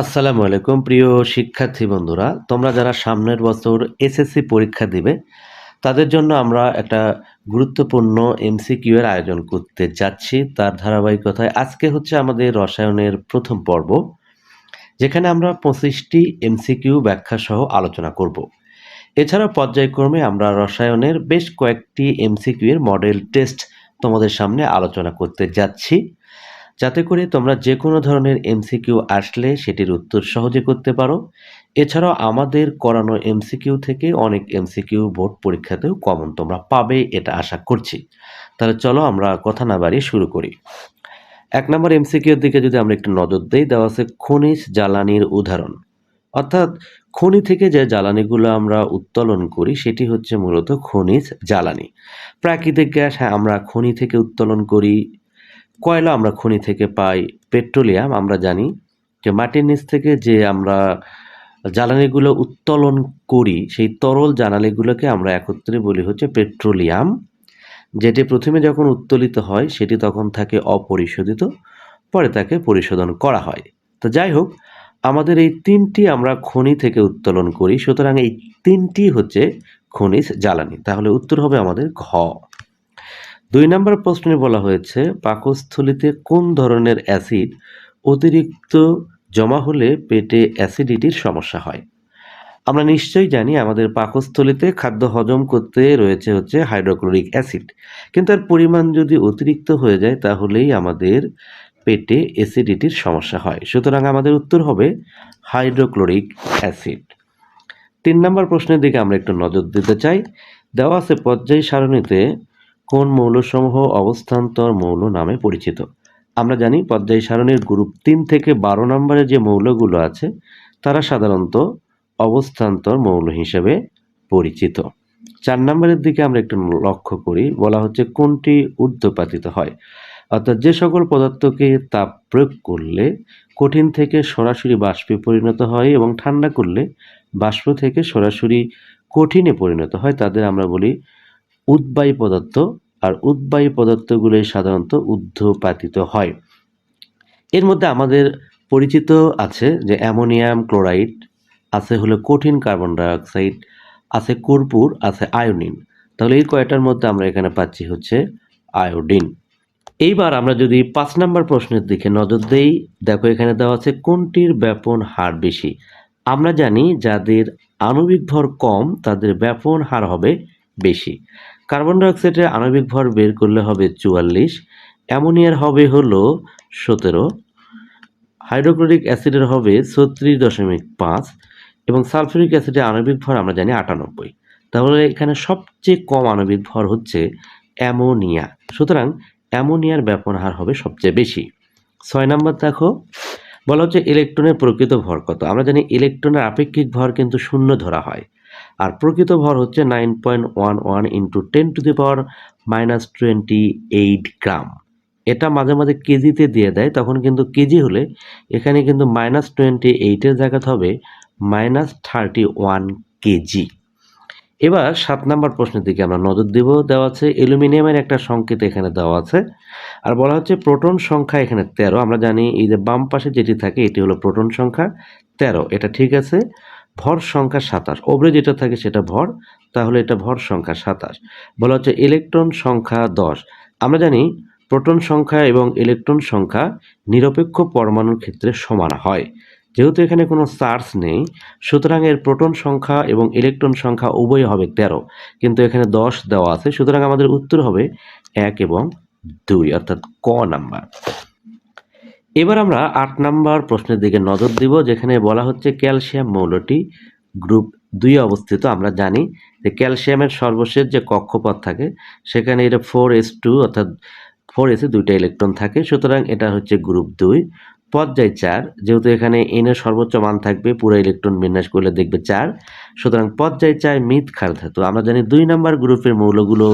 আসসালামু আলাইকুম, প্রিয় শিক্ষার্থী বন্ধুরা। তোমরা যারা সামনের বছর এসএসসি পরীক্ষা দিবে, তাদের জন্য আমরা একটা গুরুত্বপূর্ণ এমসিকিউ এর আয়োজন করতে যাচ্ছি। তার ধারাবাহিকতায় আজকে হচ্ছে আমাদের রসায়নের প্রথম পর্ব, যেখানে আমরা পঁচিশটি এমসিকিউ ব্যাখ্যা সহ আলোচনা করব। এছাড়াও পর্যায়ক্রমে আমরা রসায়নের বেশ কয়েকটি এমসিকিউ এর মডেল টেস্ট তোমাদের সামনে আলোচনা করতে যাচ্ছি। যাতে করে তোমরা যে কোনো ধরনের এমসিকিউ আসলে সেটির উত্তর সহজে করতে পারো। এছাড়াও আমাদের করানো এমসিকিউ থেকে অনেক এমসিকিউ বোর্ড পরীক্ষাতেও কমন তোমরা পাবে, এটা আশা করছি। তাহলে চলো আমরা কথা না বাড়িয়ে শুরু করি। এক নম্বর এমসিকিউর দিকে যদি আমরা একটু নজর দিই, দেওয়া আছে খনিজ জ্বালানির উদাহরণ। অর্থাৎ খনি থেকে যে জ্বালানিগুলো আমরা উত্তোলন করি, সেটি হচ্ছে মূলত খনিজ জ্বালানি। প্রাকৃতিক গ্যাস হ্যাঁ আমরা খনি থেকে উত্তোলন করি কয়লা আমরা খনি থেকে পাই, পেট্রোলিয়াম আমরা জানি, যে মাটির নিচ থেকে যে আমরা জ্বালানিগুলো উত্তোলন করি, সেই তরল জ্বালানিগুলোকে আমরা একত্রে বলি হচ্ছে পেট্রোলিয়াম। যেটি প্রথমে যখন উত্তোলিত হয়, সেটি তখন থাকে অপরিশোধিত, পরে তাকে পরিশোধন করা হয়। তো যাই হোক, আমাদের এই তিনটি আমরা খনি থেকে উত্তোলন করি, সুতরাং এই তিনটি হচ্ছে খনিজ জ্বালানি। তাহলে উত্তর হবে আমাদের ঘ। দুই নম্বর প্রশ্নে বলা হয়েছে, পাকস্থলিতে কোন ধরনের অ্যাসিড অতিরিক্ত জমা হলে পেটে অ্যাসিডিটির সমস্যা হয়? আমরা নিশ্চয়ই জানি আমাদের পাকস্থলিতে খাদ্য হজম করতে রয়েছে হচ্ছে হাইড্রোক্লোরিক অ্যাসিড। কিন্তু এর পরিমাণ যদি অতিরিক্ত হয়ে যায়, তাহলেই আমাদের পেটে অ্যাসিডিটির সমস্যা হয়। সুতরাং আমাদের উত্তর হবে হাইড্রোক্লোরিক অ্যাসিড। তিন নম্বর প্রশ্নের দিকে আমরা একটু নজর দিতে চাই। দেওয়া আছে পর্যায় সারণীতে কোন মৌলসমূহ অবস্থান্তর মৌল নামে পরিচিত? আমরা জানি পর্যায় সারণীর গ্রুপ তিন থেকে বারো নম্বরে যে মৌলগুলো আছে, তারা সাধারণত অবস্থান্তর মৌল হিসেবে পরিচিত। চার নম্বরের দিকে আমরা একটু লক্ষ্য করি, বলা হচ্ছে কোনটি ঊর্ধ্বপাতিত হয়। অর্থাৎ যে সকল পদার্থকে তাপ প্রয়োগ করলে কঠিন থেকে সরাসরি বাষ্পে পরিণত হয় এবং ঠান্ডা করলে বাষ্প থেকে সরাসরি কঠিনে পরিণত হয়, তাদের আমরা বলি উদ্বায়ী পদার্থ আর উদ্বায়ী পদার্থগুলোই সাধারণত উদ্ধপাতিত হয়। এর মধ্যে আমাদের পরিচিত আছে যে অ্যামোনিয়াম ক্লোরাইড, আছে হলো কঠিন কার্বন ডাইঅক্সাইড, আছে কর্পূর, আছে আয়োডিন। তাহলে এই কয়টার মধ্যে আমরা এখানে পাচ্ছি হচ্ছে আয়োডিন। এইবার আমরা যদি পাঁচ নাম্বার প্রশ্নের দিকে নজর দেই, দেখো এখানে দেওয়া আছে কোনটির ব্যাপন হার বেশি। আমরা জানি যাদের আণবিক ভর কম, তাদের ব্যাপন হার হবে বেশি। কার্বন ডাইঅক্সাইডের আণবিক ভর বের করলে হবে চুয়াল্লিশ, অ্যামোনিয়ার হবে হলো সতেরো, হাইড্রোক্লোরিক অ্যাসিডের হবে ছত্রিশ দশমিক পাঁচ এবং সালফিউরিক অ্যাসিডের আণবিক ভর আমরা জানি আটানব্বই। তাহলে এখানে সবচেয়ে কম আণবিক ভর হচ্ছে অ্যামোনিয়া। সুতরাং অ্যামোনিয়ার ব্যাপন হার হবে সবচেয়ে বেশি। ছয় নম্বর দেখো, বলা হচ্ছে ইলেকট্রনের প্রকৃত ভর কত। আমরা জানি ইলেকট্রনের আপেক্ষিক ভর কিন্তু শূন্য ধরা হয়। আর প্রকৃত ভর হচ্ছে nine point one one into ten to the power minus twenty eight gram এটা মাঝে মাঝে কেজিতে দিয়ে দেয়, তখন কিন্তু কেজি হলে এখানে কিন্তু মাইনাস টোয়েন্টি এইটের জায়গাতে হবে মাইনাস থার্টি ওয়ান কেজি। এবার সাত নাম্বার প্রশ্নের দিকে আমরা নজর দেব, দেওয়া আছে অ্যালুমিনিয়ামের একটা সংকেত এখানে দেওয়া আছে, আর বলা হচ্ছে প্রোটন সংখ্যা এখানে তেরো। আমরা জানি এই যে বাম পাশে যেটি থাকে, এটি হলো প্রোটন সংখ্যা তেরো। এটা ঠিক আছে। ভর সংখ্যা সাতাশ। ওপরে যেটা থাকে সেটা ভর, তাহলে এটা ভর সংখ্যা সাতাশ। বলা হচ্ছে ইলেকট্রন সংখ্যা দশ। আমরা জানি প্রোটন সংখ্যা এবং ইলেকট্রন সংখ্যা নিরপেক্ষ পরমাণুর ক্ষেত্রে সমান হয়। যেহেতু এখানে কোনো চার্জ নেই, সুতরাং এর প্রোটন সংখ্যা এবং ইলেকট্রন সংখ্যা উভয় হবে তেরো। কিন্তু এখানে দশ দেওয়া আছে, সুতরাং আমাদের উত্তর হবে এক এবং দুই, অর্থাৎ ক নাম্বার। এবার আমরা আট নাম্বার প্রশ্নের দিকে নজর দিব, যেখানে বলা হচ্ছে ক্যালসিয়াম মৌলটি গ্রুপ দুই অবস্থিত, আমরা জানি যে ক্যালসিয়ামের সর্বশেষ যে কক্ষপথ থাকে, সেখানে এটা ফোর এস টু, অর্থাৎ ফোর এসে দুইটা ইলেকট্রন থাকে, সুতরাং এটা হচ্ছে গ্রুপ দুই। পর্যায় চার, যেহেতু এখানে এনের সর্বোচ্চ মান থাকবে, পুরো ইলেকট্রন বিন্যাস করলে দেখবে চার, সুতরাং পর্যায় চার মিথ ক্ষার ধাতু আমরা জানি দুই নাম্বার গ্রুপের মৌলগুলো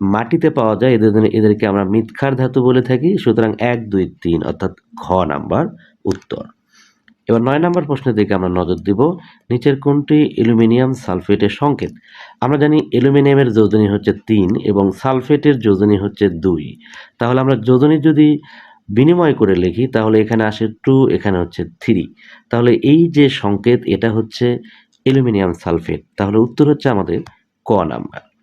মাটিতে পাওয়া যায়, এদের এদেরকে আমরা মিথক্ষার ধাতু বলে থাকি, সুতরাং এক, দুই, তিন, অর্থাৎ ঘ নাম্বার উত্তর। এবার নয় নাম্বার প্রশ্নের দিকে আমরা নজর দিব, নিচের কোনটি অ্যালুমিনিয়াম সালফেটের সংকেত? আমরা জানি অ্যালুমিনিয়ামের যোজনী হচ্ছে তিন এবং সালফেটের যোজনী হচ্ছে দুই। তাহলে আমরা যোজনী যদি বিনিময় করে লিখি, তাহলে এখানে আসে টু, এখানে হচ্ছে থ্রি। তাহলে এই যে সংকেত, এটা হচ্ছে অ্যালুমিনিয়াম সালফেট। তাহলে উত্তর হচ্ছে আমাদের ক নাম্বার।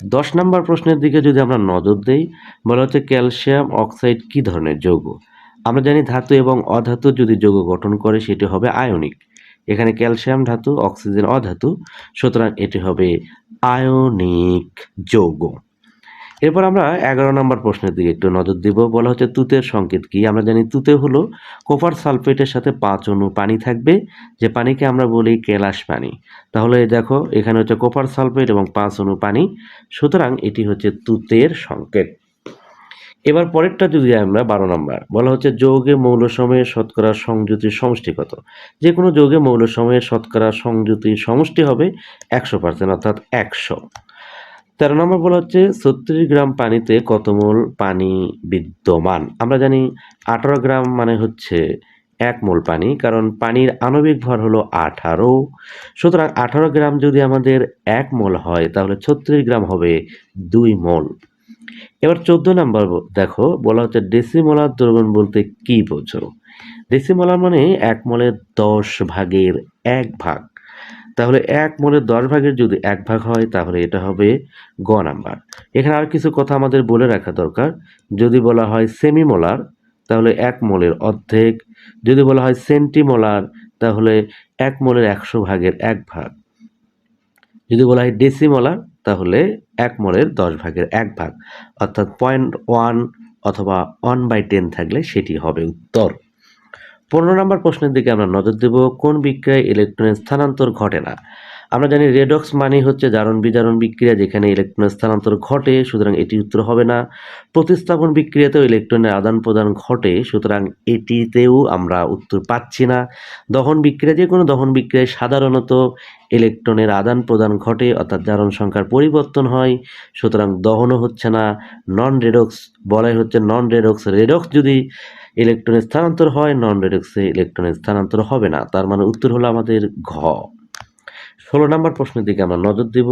দশ নম্বর প্রশ্নের দিকে যদি আমরা নজর দেই, বলা হচ্ছে ক্যালসিয়াম অক্সাইড কি ধরনের যৌগ? আমরা জানি ধাতু এবং অধাতু যদি যৌগ গঠন করে, সেটি হবে আয়নিক। এখানে ক্যালসিয়াম ধাতু, অক্সিজেন অধাতু, সুতরাং এটি হবে আয়নিক যৌগ। এরপর আমরা এগারো নম্বর প্রশ্নের দিকে একটু নজর দিব। বলা হচ্ছে তুতের সংকেত কি? আমরা জানি তুতে হলো কোপার সালফেটের সাথে পাঁচ অণু পানি থাকবে। যে পানিকে আমরা বলি কেলাস পানি। তাহলে দেখো, এখানে হচ্ছে কোপার সালফেট এবং পাঁচ অণু পানি। সুতরাং এটি হচ্ছে তুতের সংকেত। এবার পরেরটা যদি আমরা বারো নম্বর, বলা হচ্ছে যৌগে মৌল সময়ের শতকরা সংযুতির সমষ্টি কত? যে কোনো যৌগে মৌল সময়ের শতকরা সংযুতির সমষ্টি হবে একশো পার্সেন্ট, অর্থাৎ একশো। তেরো নম্বর বলা হচ্ছে ছত্রিশ গ্রাম পানিতে কত মোল পানি বিদ্যমান? আমরা জানি আঠারো গ্রাম মানে হচ্ছে এক মোল পানি, কারণ পানির আণবিক ভর হলো আঠারো। সুতরাং আঠারো গ্রাম যদি আমাদের এক মোল হয়, তাহলে ছত্রিশ গ্রাম হবে দুই মোল। এবার চোদ্দ নাম্বার দেখো, বলা হচ্ছে ডেসিমোলার দ্রবণ বলতে কি বোঝো? ডেসিমোলার মানে এক মোলের দশ ভাগের এক ভাগ। তাহলে এক মোলের দশ ভাগের যদি এক ভাগ হয়, তাহলে এটা হবে গ নাম্বার। এখানে আর কিছু কথা আমাদের বলে রাখা দরকার। যদি বলা হয় সেমিমোলার, তাহলে এক মোলের অর্ধেক। যদি বলা হয় সেন্টিমোলার, তাহলে এক মোলের একশো ভাগের এক ভাগ। যদি বলা হয় ডেসিমোলার, তাহলে এক মোলের দশ ভাগের এক ভাগ। অর্থাৎ পয়েন্ট ওয়ান অথবা ওয়ান বাই টেন থাকলে সেটি হবে উত্তর। পনেরো নম্বর প্রশ্নের দিকে আমরা নজর দেব, কোন বিক্রিয়ায় ইলেকট্রনের স্থানান্তর ঘটে না? আমরা জানি রেডক্স মানে হচ্ছে জারণ বিজারণ বিক্রিয়া, যেখানে ইলেকট্রনের স্থানান্তর ঘটে, সুতরাং এটি উত্তর হবে না। প্রতিস্থাপন বিক্রিয়াতেও ইলেকট্রনের আদান প্রদান ঘটে, সুতরাং এটিতেও আমরা উত্তর পাচ্ছি না। দহন বিক্রিয়া, যে কোনো দহন বিক্রিয়ায় সাধারণত ইলেকট্রনের আদান প্রদান ঘটে, অর্থাৎ জারণ সংখ্যার পরিবর্তন হয়, সুতরাং দহনও হচ্ছে না। নন রেডক্স বলাই হচ্ছে নন রেডক্স রেডক্স যদি ইলেকট্রনের স্থানান্তর হয় নন রেডক্সে ইলেকট্রনের স্থানান্তর হবে না। তার মানে উত্তর হলো আমাদের ঘ। ষোলো নম্বর প্রশ্নের দিকে আমরা নজর দিব।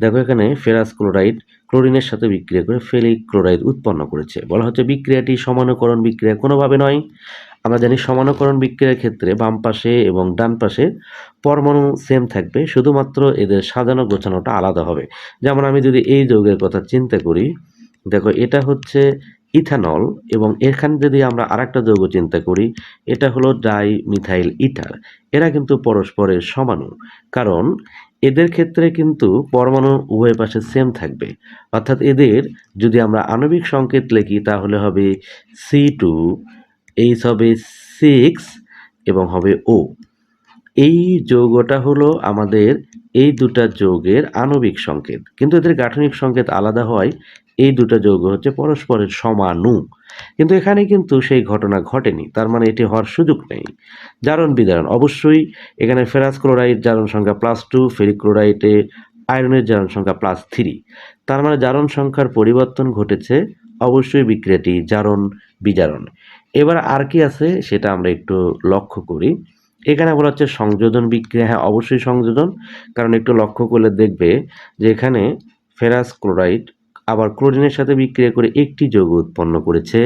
দেখো এখানে ফেরাস ক্লোরাইড ক্লোরিনের সাথে বিক্রিয়া করে ফেলিক ক্লোরাইড উৎপন্ন করেছে। বলা হচ্ছে বিক্রিয়াটি সমানকরণ বিক্রিয়া কোনোভাবে নয়। আমরা জানি সমানকরণ বিক্রিয়ার ক্ষেত্রে বাম পাশে এবং ডান পাশে পরমাণু সেম থাকবে, শুধুমাত্র এদের সাজানো গোছানোটা আলাদা হবে। যেমন আমি যদি এই যৌগের কথা চিন্তা করি দেখো, এটা হচ্ছে ইথানল এবং এখানে যদি আমরা আরেকটা যৌগ চিন্তা করি, এটা হলো ডাই মিথাইল ইথার। এরা কিন্তু পরস্পরের সমানু, কারণ এদের ক্ষেত্রে কিন্তু পরমাণু উভয় পাশে সেম থাকবে। অর্থাৎ এদের যদি আমরা আণবিক সংকেত লিখি, তাহলে হবে সি টু এইচ হবে সিক্স এবং হবে ও এই যৌগটা হলো আমাদের এই দুটা যৌগের আণবিক সংকেত। কিন্তু এদের গাঠনিক সংকেত আলাদা হয় এই দুটো যৌগ হচ্ছে পরস্পরের সমানু। কিন্তু এখানে কিন্তু সেই ঘটনা ঘটেনি, তার মানে এটি হওয়ার সুযোগ নেই। জারণ বিদারণ, অবশ্যই এখানে ফেরাস ক্লোরাইড জারণ সংখ্যা প্লাস টু ফেরিক ক্লোরাইডে আয়রনের জারণ সংখ্যা প্লাস থ্রি তার মানে জারণ সংখ্যার পরিবর্তন ঘটেছে, অবশ্যই বিক্রিয়াটি জারণ বিজারণ। এবার আর কি আছে সেটা আমরা একটু লক্ষ্য করি। এখানে বলা হচ্ছে সংযোজন বিক্রিয়া হ্যাঁ অবশ্যই সংযোজন। কারণ একটু লক্ষ্য করলে দেখবে যে এখানে ফেরাস ক্লোরাইড আবার ক্লোরিনের সাথে বিক্রিয়া করে একটি যৌগ উৎপন্ন করেছে,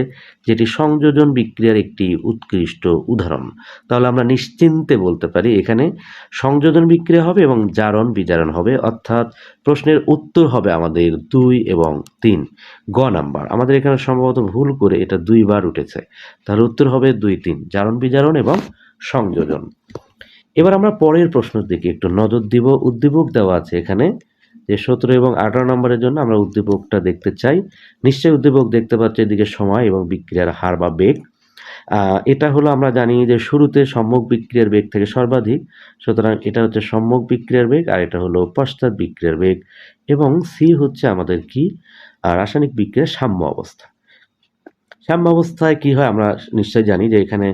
যেটি সংযোজন বিক্রিয়ার একটি উৎকৃষ্ট উদাহরণ। তাহলে আমরা নিশ্চিন্তে বলতে পারি এখানে সংযোজন বিক্রিয়া হবে এবং জারণ বিজারণ হবে, অর্থাৎ প্রশ্নের উত্তর হবে আমাদের দুই এবং তিন। গ নাম্বার, আমাদের এখানে সম্ভবত ভুল করে এটা দুইবার উঠেছে। তাহলে উত্তর হবে দুই তিন, জারণ বিজারণ এবং সংযোজন। এবার আমরা পরের প্রশ্নের দিকে একটু নজর দিব, উদ্দীপক দেওয়া আছে এখানে। যে সতেরো এবং আঠারো নম্বরের জন্য আমরা উদ্দীপকটা দেখতে চাই। নিশ্চয়ই উদ্দীপক দেখতে পাচ্ছি এদিকে সময় এবং বিক্রিয়ার হার বা বেগ। এটা হলো আমরা জানি যে শুরুতে সম্মুখ বিক্রিয়ার বেগ থেকে সর্বাধিক, সুতরাং এটা হচ্ছে সম্মুখ বিক্রিয়ার বেগ আর এটা হলো পশ্চাৎ বিক্রিয়ার বেগ। এবং সি হচ্ছে আমাদের কি? রাসায়নিক বিক্রিয়ার সাম্য অবস্থা। সাম্য অবস্থায় কি হয় আমরা নিশ্চয়ই জানি যে এখানে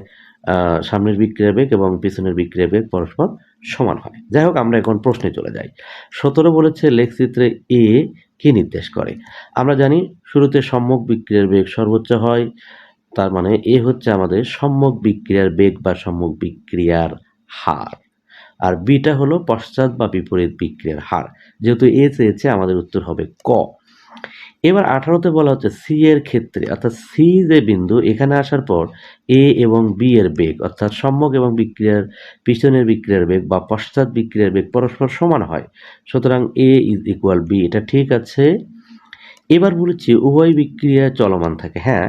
সামনের বিক্রিয়া বেগ এবং পিছনের বিক্রিয়া বেগ পরস্পর সমান হয়। যাই হোক, আমরা এখন প্রশ্নে চলে যাই। সতেরো বলেছে লেখচিত্রে এ কি নির্দেশ করে? আমরা জানি শুরুতে সম্মুখ বিক্রিয়ার বেগ সর্বোচ্চ হয়, তার মানে এ হচ্ছে আমাদের সম্যক বিক্রিয়ার বেগ বা সম্যক বিক্রিয়ার হার। আর বিটা হলো পশ্চাৎ বা বিপরীত বিক্রিয়ার হার। যেহেতু এ চেয়েছে, আমাদের উত্তর হবে ক। এবার আঠারোতে বলা হচ্ছে সি এর ক্ষেত্রে, অর্থাৎ সি যে বিন্দু, এখানে আসার পর এ এবং বি এর বেগ, অর্থাৎ সম্মুখ এবং বিক্রিয়ার, পিছনের বিক্রিয়ার বেগ বা পশ্চাৎ বিক্রিয়ার বেগ পরস্পর সমান হয়। সুতরাং এ ইজ ইকুয়াল বি এটা ঠিক আছে। এবার বলেছি উভয় বিক্রিয়া চলমান থাকে। হ্যাঁ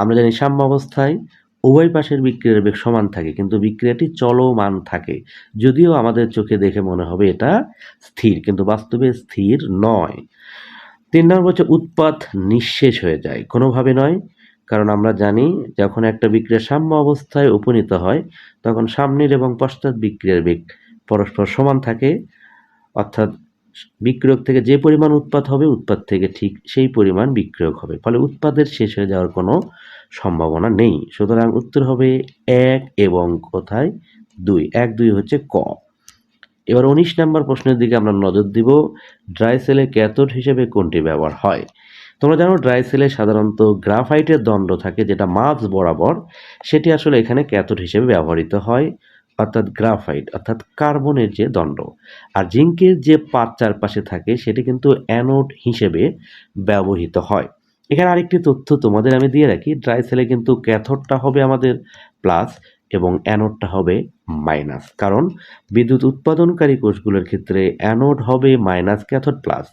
আমরা জানি সাম্য অবস্থায় উভয় পাশের বিক্রিয়ার বেগ সমান থাকে, কিন্তু বিক্রিয়াটি চলমান থাকে। যদিও আমাদের চোখে দেখে মনে হবে এটা স্থির, কিন্তু বাস্তবে স্থির নয়। তিন নম্বর হচ্ছে উৎপাত নিঃশেষ হয়ে যায়। কোনোভাবে নয়, কারণ আমরা জানি যখন একটা বিক্রিয়া সাম্য অবস্থায় উপনীত হয়, তখন সামনের এবং পশ্চাৎ বিক্রিয়ার বেগ পরস্পর সমান থাকে। অর্থাৎ বিক্রিয়ক থেকে যে পরিমাণ উৎপাদ হবে উৎপাদ থেকে ঠিক সেই পরিমাণ বিক্রিয়ক হবে। ফলে উৎপাদের শেষ হয়ে যাওয়ার কোনো সম্ভাবনা নেই। সুতরাং উত্তর হবে এক এবং কোথায়? দুই। এক দুই হচ্ছে ক। এবার উনিশ নম্বর প্রশ্নের দিকে আমরা নজর দিব ড্রাই সেলে ক্যাথোড হিসেবে কোনটি ব্যবহার হয়? তোমরা জানো ড্রাই সেলে সাধারণত গ্রাফাইটের দণ্ড থাকে যেটা মাঝ বরাবর, সেটি আসলে এখানে ক্যাথোড হিসেবে ব্যবহৃত হয়, অর্থাৎ গ্রাফাইট অর্থাৎ কার্বনের যে দণ্ড। আর জিঙ্কের যে পাত চারপাশে থাকে, সেটি কিন্তু অ্যানোড হিসেবে ব্যবহৃত হয়। এখানে আরেকটি তথ্য তোমাদের আমি দিয়ে রাখি ড্রাই সেলে কিন্তু ক্যাথোডটা হবে আমাদের প্লাস এবং অ্যানোডটা হবে মাইনাস কারণ বিদ্যুৎ উৎপাদনকারী কোষগুলোর ক্ষেত্রে অ্যানোড হবে মাইনাস ক্যাথোড প্লাস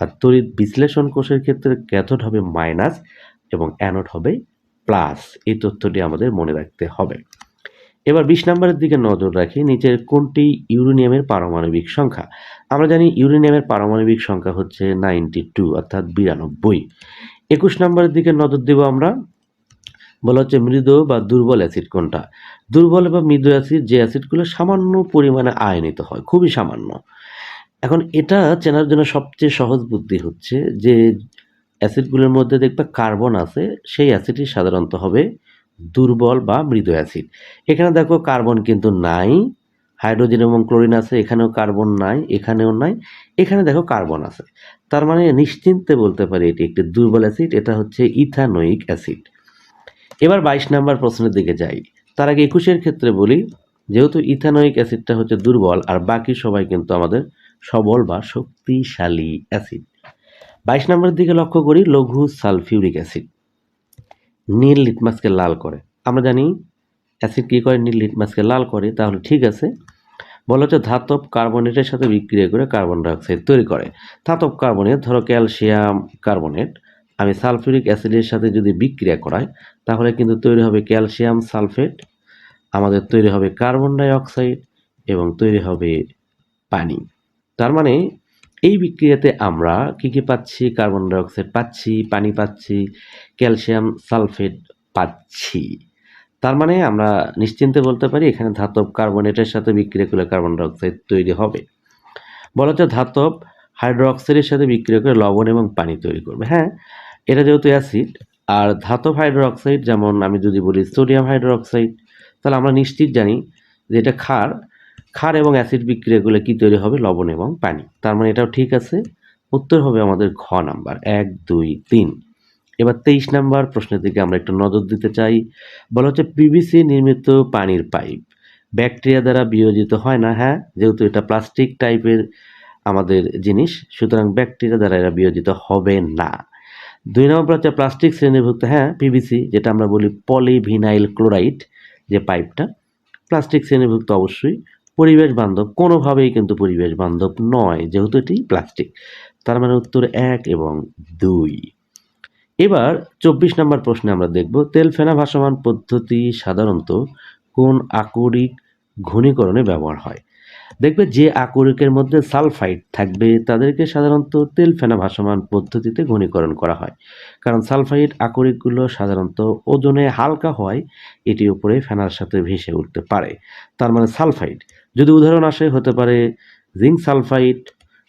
আর তড়িৎ বিশ্লেষণ কোষের ক্ষেত্রে ক্যাথোড হবে মাইনাস এবং অ্যানোড হবে প্লাস এই তথ্যটি আমাদের মনে রাখতে হবে। এবার বিশ নম্বরের দিকে নজর রাখি, নিচের কোনটি ইউরেনিয়ামের পারমাণবিক সংখ্যা? আমরা জানি ইউরেনিয়ামের পারমাণবিক সংখ্যা হচ্ছে নাইনটি টু অর্থাৎ বিরানব্বই। একুশ নম্বরের দিকে নজর দেব আমরা বলা হচ্ছে মৃদু বা দুর্বল অ্যাসিড কোনটা? দুর্বল বা মৃদু অ্যাসিড যে অ্যাসিডগুলো সামান্য পরিমাণে আয়নিত হয়, খুবই সামান্য। এখন এটা চেনার জন্য সবচেয়ে সহজ বুদ্ধি হচ্ছে যে অ্যাসিডগুলোর মধ্যে দেখবে কার্বন আছে, সেই অ্যাসিডটি সাধারণত হবে দুর্বল বা মৃদু অ্যাসিড। এখানে দেখো কার্বন কিন্তু নাই, হাইড্রোজেন এবং ক্লোরিন আছে, এখানেও কার্বন নাই, এখানেও নাই, এখানে দেখো কার্বন আছে। তার মানে নিশ্চিন্তে বলতে পারি এটি একটি দুর্বল অ্যাসিড, এটা হচ্ছে ইথানোয়িক অ্যাসিড। এবার বাইশ নাম্বার প্রশ্নের দিকে যাই। তার আগে একুশের ক্ষেত্রে বলি, যেহেতু ইথানোয়িক অ্যাসিডটা হচ্ছে দুর্বল, আর বাকি সবাই কিন্তু আমাদের সবল বা শক্তিশালী অ্যাসিড। বাইশ নম্বরের দিকে লক্ষ্য করি, লঘু সালফিউরিক অ্যাসিড। নীল লিটমাসকে লাল করে। আমরা জানি, অ্যাসিড কী করে নীল লিটমাসকে লাল করে, তাহলে ঠিক আছে। বলা হচ্ছে ধাতব কার্বনেটের সাথে বিক্রিয়া করে কার্বন ডাইঅক্সাইড তৈরি করে। ধাতব কার্বনেট, ধরো ক্যালসিয়াম কার্বনেট আমি সালফিউরিক অ্যাসিডের সাথে যদি বিক্রিয়া করাই, তাহলে কিন্তু তৈরি হবে ক্যালসিয়াম সালফেট, আমাদের তৈরি হবে কার্বন ডাইঅক্সাইড এবং তৈরি হবে পানি। তার মানে এই বিক্রিয়াতে আমরা কী কী পাচ্ছি? কার্বন ডাইঅক্সাইড পাচ্ছি, পানি পাচ্ছি, ক্যালসিয়াম সালফেট পাচ্ছি। তার মানে আমরা নিশ্চিন্তে বলতে পারি এখানে ধাতব কার্বনেটের সাথে বিক্রিয়া করলে কার্বন ডাইঅক্সাইড তৈরি হবে। বলা হচ্ছে ধাতব হাইড্রোক্সাইডের সাথে বিক্রিয়া করে লবণ এবং পানি তৈরি করবে। হ্যাঁ এটা যেহেতু অ্যাসিড, আর ধাতব হাইড্রোক্সাইড, যেমন আমি যদি বলি সোডিয়াম হাইড্রোক্সাইড, তাহলে আমরা নিশ্চিত জানি যে এটা ক্ষার ক্ষার এবং অ্যাসিড বিক্রিয়া বিক্রিয়াগুলো কি তৈরি হবে? লবণ এবং পানি। তার মানে এটাও ঠিক আছে। উত্তর হবে আমাদের ঘ নাম্বার, এক, দুই, তিন। এবার তেইশ নাম্বার প্রশ্নের দিকে আমরা একটু নজর দিতে চাই। বলা হচ্ছে পিভিসি নির্মিত পানির পাইপ। ব্যাকটেরিয়া দ্বারা বিয়োজিত হয় না হ্যাঁ? যেহেতু এটা প্লাস্টিক টাইপের আমাদের জিনিস, সুতরাং ব্যাকটেরিয়া দ্বারা এরা বিয়োজিত হবে না। দুই নম্বর হচ্ছে প্লাস্টিক শ্রেণীভুক্ত হ্যাঁ পিভিসি যেটা আমরা বলি পলিভিনাইল ক্লোরাইড যে পাইপটা। প্লাস্টিক শ্রেণীভুক্ত অবশ্যই, পরিবেশ বান্ধব, কোনোভাবেই কিন্তু পরিবেশ বান্ধব নয়, যেহেতু এটি প্লাস্টিক। তার মানে উত্তর এক এবং দুই। এবার চব্বিশ নম্বর প্রশ্নে আমরা দেখব, তেল ফেনা ভাসমান পদ্ধতি সাধারণত কোন আকরিক ঘনীকরণে ব্যবহার হয়? দেখবে যে আকরিকের মধ্যে সালফাইড থাকবে, তাদেরকে সাধারণত তেল ফেনা ভাসমান পদ্ধতিতে ঘনীকরণ করা হয়। কারণ সালফাইড আকরিকগুলো সাধারণত ওজনে হালকা হয়, এটি উপরে ফেনার সাথে ভেসে উঠতে পারে। তার মানে সালফাইড। যদি উদাহরণ আসে, হতে পারে জিঙ্ক সালফাইড,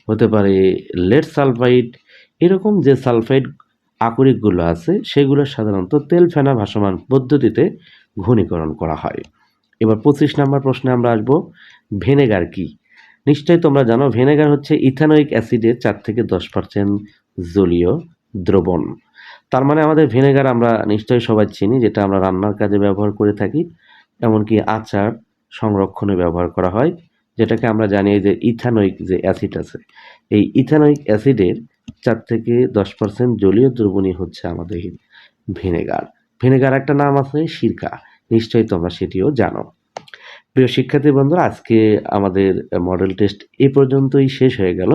হতে পারে লেড সালফাইড, এরকম যে সালফাইড আকরিকগুলো আছে, সেগুলো সাধারণত তেল ফেনা ভাসমান পদ্ধতিতে ঘনীকরণ করা হয়। এবার পঁচিশ নম্বর প্রশ্নে আমরা আসব ভেনেগার কি? নিশ্চয়ই তোমরা জানো, ভেনেগার হচ্ছে ইথানোয়িক অ্যাসিডের চার থেকে দশ পার্সেন্ট জলীয় দ্রবণ। তার মানে আমাদের ভেনেগার আমরা নিশ্চয়ই সবাই চিনি, যেটা আমরা রান্নার কাজে ব্যবহার করে থাকি, এমনকি আচার সংরক্ষণে ব্যবহার করা হয়, যেটাকে আমরা জানি যে ইথানোয়িক যে অ্যাসিড আছে। এই ইথানোয়িক অ্যাসিডের চার থেকে দশ পার্সেন্ট জলীয় দ্রবণী হচ্ছে আমাদের ভিনেগার। ভিনেগার একটা নাম আছে, সিরকা। নিশ্চয়ই তোমরা সেটিও জানো। প্রিয় শিক্ষার্থী বন্ধুরা, আজকে আমাদের মডেল টেস্ট এ পর্যন্তই শেষ হয়ে গেল।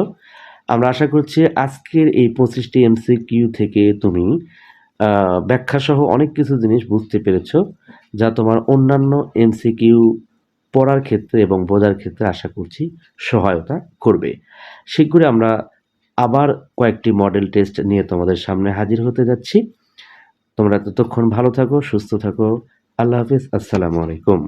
আমরা আশা করছি আজকের এই পঁচিশটি এমসি কিউ থেকে তুমি ব্যাখ্যা সহ অনেক কিছু জিনিস বুঝতে পেরেছ, যা তোমার অন্যান্য এমসি কিউ পড়ার ক্ষেত্রে এবং বোঝার ক্ষেত্রে আশা করছি সহায়তা করবে। শীঘ্রই আমরা আবার কয়েকটি মডেল টেস্ট নিয়ে তোমাদের সামনে হাজির হতে যাচ্ছি। তোমরা ততক্ষণ ভালো থাকো, সুস্থ থাকো। আল্লাহ হাফিজ, আসসালামু আলাইকুম।